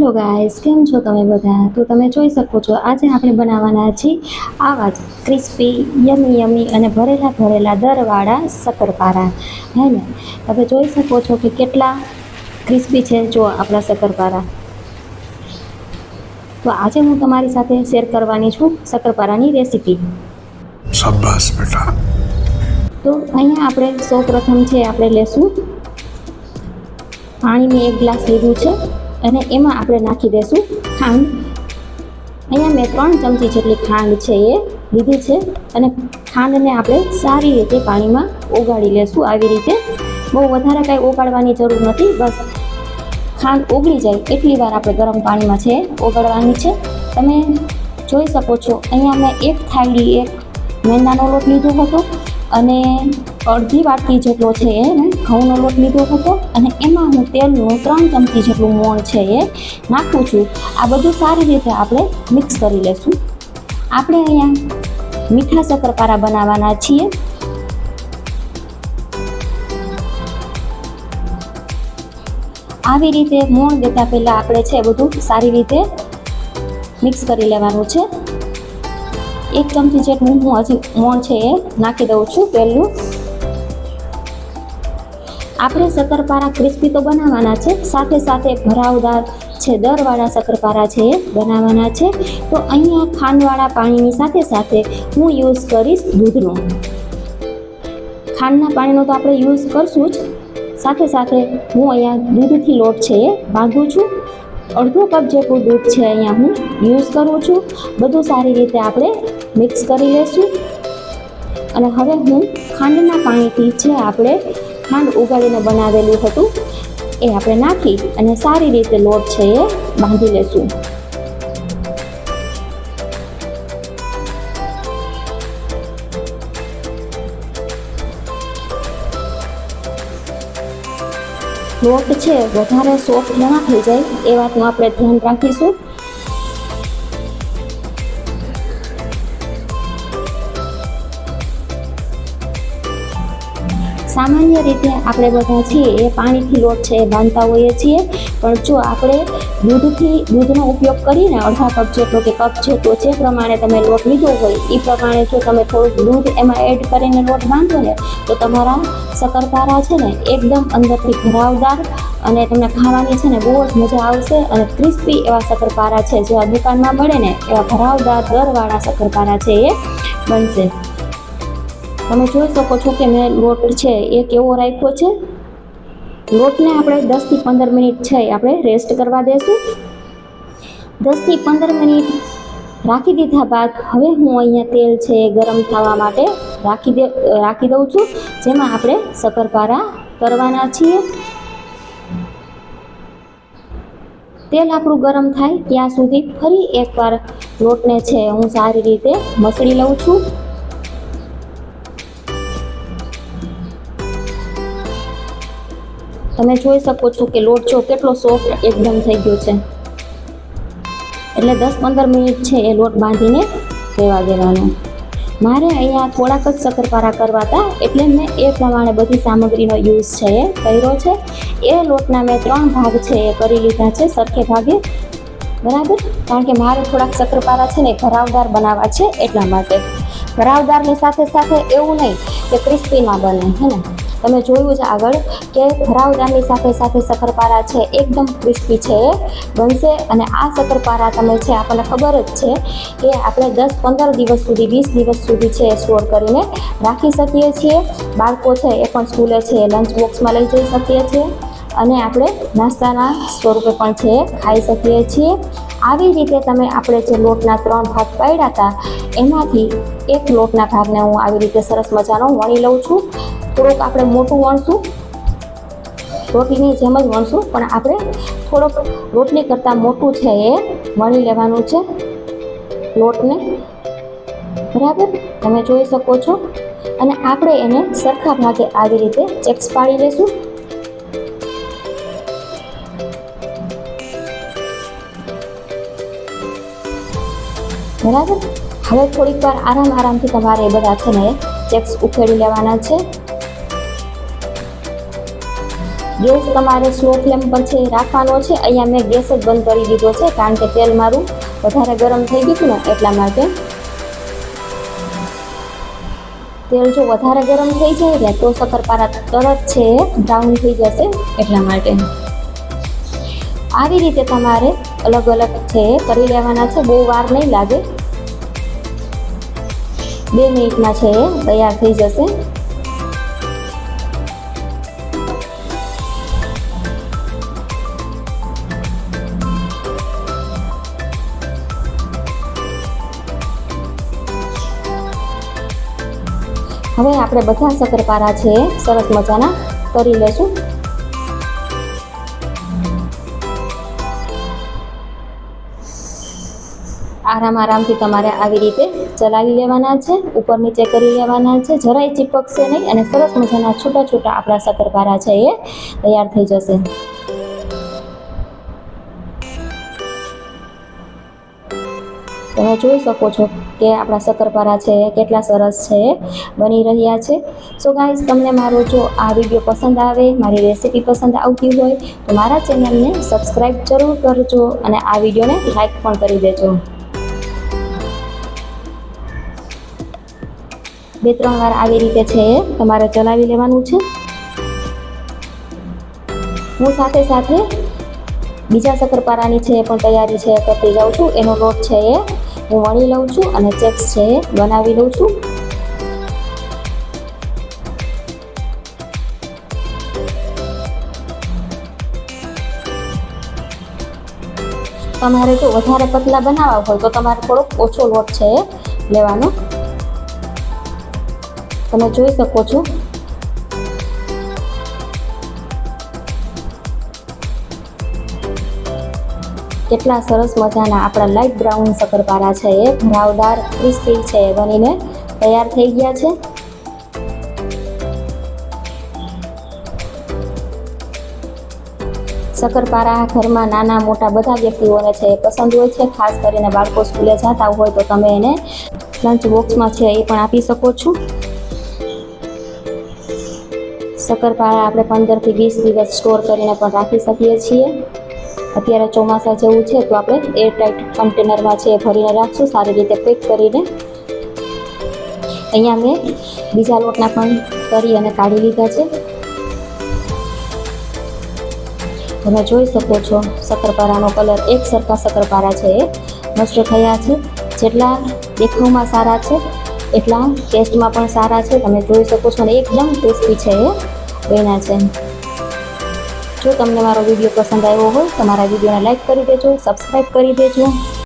Hello guys કેમ છો તમે બધા? તો તમે જોઈ શકો છો આજે આપણે બનાવવાના છીએ આવા જ ક્રિસ્પી યમી યમી અને ભરેલા ભરેલા દરવાળા શક્કરપારા. હે ને? તમે જોઈ શકો છો કે કેટલા ક્રિસ્પી છે જો આપણા શક્કરપારા. તો આજે હું તમારી સાથે શેર કરવાની છું શક્કરપારાની રેસીપી. શાબાશ બેટા. તો અહીંયા આપણે સૌ પ્રથમ છે આપણે લેશું. પાણી મેં એક ગ્લાસ લીધું છે. અને એમાં આપણે નાખી દઈશું ખાંડ. અહીંયા મેં ત્રણ ચમચી જેટલી ખાંડ છે એ લીધી છે અને ખાંડને આપણે સારી રીતે પાણીમાં ઓગાળી લેશું. આવી રીતે બહુ વધારે કાંઈ ઓગાળવાની જરૂર નથી, બસ ખાંડ ઓગળી જાય એટલી વાર આપણે ગરમ પાણીમાં છે ઓગાળવાની છે. તમે જોઈ શકો છો, અહીંયા મેં એક થાળી એક મેંદાનો લોટ લીધો હતો અને અડધી વાટકી જેટલો છે એ ઘઉંનો લોટ લીધો હતો અને એમાં હું તેલનું ત્રણ ચમચી જેટલું મોણ છે એ નાખું છું. આ બધું સારી રીતે આપણે મિક્સ કરી લઈશું આપણે અહીંયા મીઠા શક્કરપારા બનાવવાના છીએ. આવી રીતે મોણ દેતા પહેલાં આપણે છે બધું સારી રીતે મિક્સ કરી લેવાનું છે. એક ચમચી જેટલું હું હજી મોણ છે એ નાખી દઉં છું પહેલું આપણે શક્કરપારા ક્રિસ્પી તો બનાવવાના છે, સાથે સાથે ભરાવદાર છે, દરવાળા શક્કરપારા છે એ બનાવવાના છે. તો અહીંયા ખાંડવાળા પાણીની સાથે સાથે હું યુઝ કરીશ દૂધનો. ખાંડના પાણીનો તો આપણે યુઝ કરશું જ. સાથે સાથે હું અહીંયા દૂધથી લોટ છે એ ભાગું છું. અડધો કપ જેટલું દૂધ છે અહીંયા હું યુઝ કરું છું. બધું સારી રીતે આપણે મિક્સ કરી લઈશું અને હવે હું ખાંડના પાણીથી છે આપણે ખાંડ ઉગાડીને બનાવેલું હતું. એ આપણે નાખી અને સારી રીતે લોટ છે એ બાંધી લેશું. લોટ છે, વધારે સોફ્ટ ન થઈ જાય, એ વાતનું આપણે ધ્યાન રાખીશું. સામાન્ય રીતે આપણે બધા છીએ એ પાણીથી લોટ છે એ બાંધતા હોઈએ છીએ. પણ જો આપણે દૂધથી, દૂધનો ઉપયોગ કરીને અડધા કપ જેટલો કે કપ જેટલો જે પ્રમાણે તમે લોટ લીધો હોય એ પ્રમાણે જો તમે થોડુંક દૂધ એમાં એડ કરીને લોટ બાંધો ને, તો તમારા શક્કરપારા છે ને એકદમ અંદરથી ભરાવદાર અને તમને ખાવાની છે ને બહુ જ મજા આવશે અને ક્રિસ્પી એવા શક્કરપારા છે જેવા દુકાનમાં મળે ને, એવા ભરાવદાર દરવાળા શક્કરપારા છે એ બનશે. તમે જોઈ શકો છો કે મેં લોટ છે એ કેવો રાખ્યો છે. લોટને આપણે દસથી પંદર મિનિટ છે, આપણે રેસ્ટ કરવા દેશું. દસથી પંદર મિનિટ રાખી દીધા બાદ હવે હું અહીંયા તેલ છે એ ગરમ થવા માટે રાખી દે, રાખી દઉં છું. જેમાં આપણે શક્કરપારા કરવાના છીએ. તેલ આપણું ગરમ થાય ત્યાં સુધી ફરી એકવાર લોટને છે, હું સારી રીતે મસળી લઉં છું. તમે જોઈ શકો છો કે લોટ જો કેટલો સોફ્ટ એકદમ થઈ ગયો છે. એટલે દસ પંદર મિનિટ છે એ લોટ બાંધીને રહેવા દેવાનો. મારે અહીંયા થોડાક જ શક્કરપારા કરવા હતા એટલે મેં એ પ્રમાણે બધી સામગ્રીનો યુઝ છે એ કર્યો છે. એ લોટના મેં ત્રણ ભાગ છે એ કરી લીધા છે સરખે ભાગે. બરાબર? કારણ કે મારે થોડાક શક્કરપારા છે ને ભરાવદાર બનાવવા છે એટલા માટે. ભરાવદારની સાથે સાથે એવું નહીં કે ક્રિસ્પી ના બને, હે ને? તમે જોયું છે આગળ કે ભરાવદારની સાથે સાથે શક્કરપારા છે, એકદમ ક્રિસ્પી છે. એ બનશે અને આ શક્કરપારા તમે છે, આપણને ખબર જ છે કે આપણે દસ પંદર દિવસ સુધી, વીસ દિવસ સુધી છે સ્ટોર કરીને રાખી શકીએ છીએ. બાળકો છે એ પણ સ્કૂલે છે, લંચ બોક્સમાં લઈ જઈ શકીએ છીએ અને આપણે નાસ્તાના સ્વરૂપે પણ છે, ખાઈ શકીએ છીએ. આવી રીતે તમે આપણે જે લોટના ત્રણ ભાગ પાડ્યા હતા, એમાંથી એક લોટના ભાગને હું આવી રીતે સરસ મજાનો વણી લઉં છું. થોડુંક આપણે મોટું વણશું. રોટલીની જેમ જ વણશું, પણ આપણે થોડોક રોટલી કરતાં મોટું છે એ વણી લેવાનું છે લોટને. બરાબર? તમે જોઈ શકો છો. અને આપણે એને સરખા ભાગે આવી રીતે ચેક્સ પાડી લેશું. બરાબર? હવે થોડીક વાર આરામ આરામથી તમારે એ બધા છે ને ચેક્સ ઉખેડી લેવાના છે. ગેસ તમારે સ્લો ફ્લેમ પર છે રાખવાનો છે. અહીંયા મેં ગેસ જ બંધ કરી દીધો છે, કારણ કે તેલ મારું વધારે ગરમ થઈ ગયું ને, એટલા માટે. તેલ જો વધારે ગરમ થઈ જાય ને તો શક્કરપારા તરત છે બ્રાઉન થઈ જશે, એટલા માટે. આવી રીતે તમારે અલગ અલગ છે કરી લેવાના છે, બહુ વાર નહીં લાગે. બે મિનિટમાં છે તૈયાર થઈ જશે. હવે આપણે બધા શક્કરપારા છે. સરસ મજાના. કરી લેશું. આરામ આરામથી તમારે આવી રીતે ચલાવી લેવાના છે. ઉપર નીચે કરી લેવાના છે. જરાય ચીપકશે નહીં અને સરસ મજાના છૂટા છૂટા આપણા શક્કરપારા છે એ તૈયાર થઈ જશે. તમે જોઈ શકો છો કે આપણા શક્કરપારા છે, કેટલા સરસ છે, બની રહ્યા છે. સો ગાઈઝ તમને મારો જો આ વીડિયો પસંદ આવે, મારી રેસીપી પસંદ આવતી હોય, તો મારા ચેનલને સબસ્ક્રાઈબ જરૂર કરજો અને આ વિડીયોને લાઈક પણ કરી દેજો. બે, ત્રણ વાર આવી રીતે છે, તમારે ચલાવી લેવાનું છે. હું સાથે સાથે બીજા શક્કરપારાની છે એ પણ તૈયારી છે, કરતી જાઉં છું, એનો લોટ છે એ હું વણી લઉં છું અને ચેક્સ છે એ બનાવી લઉં છું. તમારે જો વધારે પતલા બનાવવા હોય તો તમારે થોડોક ઓછો લોટ છે એ લેવાનો. તમે જોઈ શકો છો કેટલા સરસ મજાના આપણા લાઇટ બ્રાઉન શક્કરપારા છે એ. ભરાવદાર ક્રિસ્પી છે એ બનીને તૈયાર થઈ ગયા છે. શક્કરપારા ઘરમાં નાના મોટા બધા વ્યક્તિઓને છે એ પસંદ હોય છે. ખાસ કરીને બાળકો સ્કૂલે જતા હોય તો તમે એને લંચ બોક્સમાં છે એ પણ આપી શકો છો. શક્કરપારા આપણે પંદરથી વીસ દિવસ સ્ટોર કરીને પણ રાખી શકીએ છીએ. અત્યારે ચોમાસા જેવું છે તો આપણે એરટાઈટ કન્ટેનરમાં છે એ ભરીને રાખશું, સારી રીતે પેક કરીને. અહીંયા મેં બીજા લોટના પણ કરી અને કાઢી લીધા છે. તમે જોઈ શકો છો, શક્કરપારાનો કલર એક સરખા શક્કરપારા છે એ. નષ્ટ થયા છે. જેટલા દેખાવમાં સારા છે, એટલા ટેસ્ટમાં પણ સારા છે. તમે જોઈ શકો છો અને એકદમ ટેસ્ટી છે એ. બન્યા છે. જો તમને મારો વીડિયો પસંદ આવ્યો હોય તો મારા વિડીયોને લાઈક કરી દેજો સબસ્ક્રાઈબ કરી દેજો.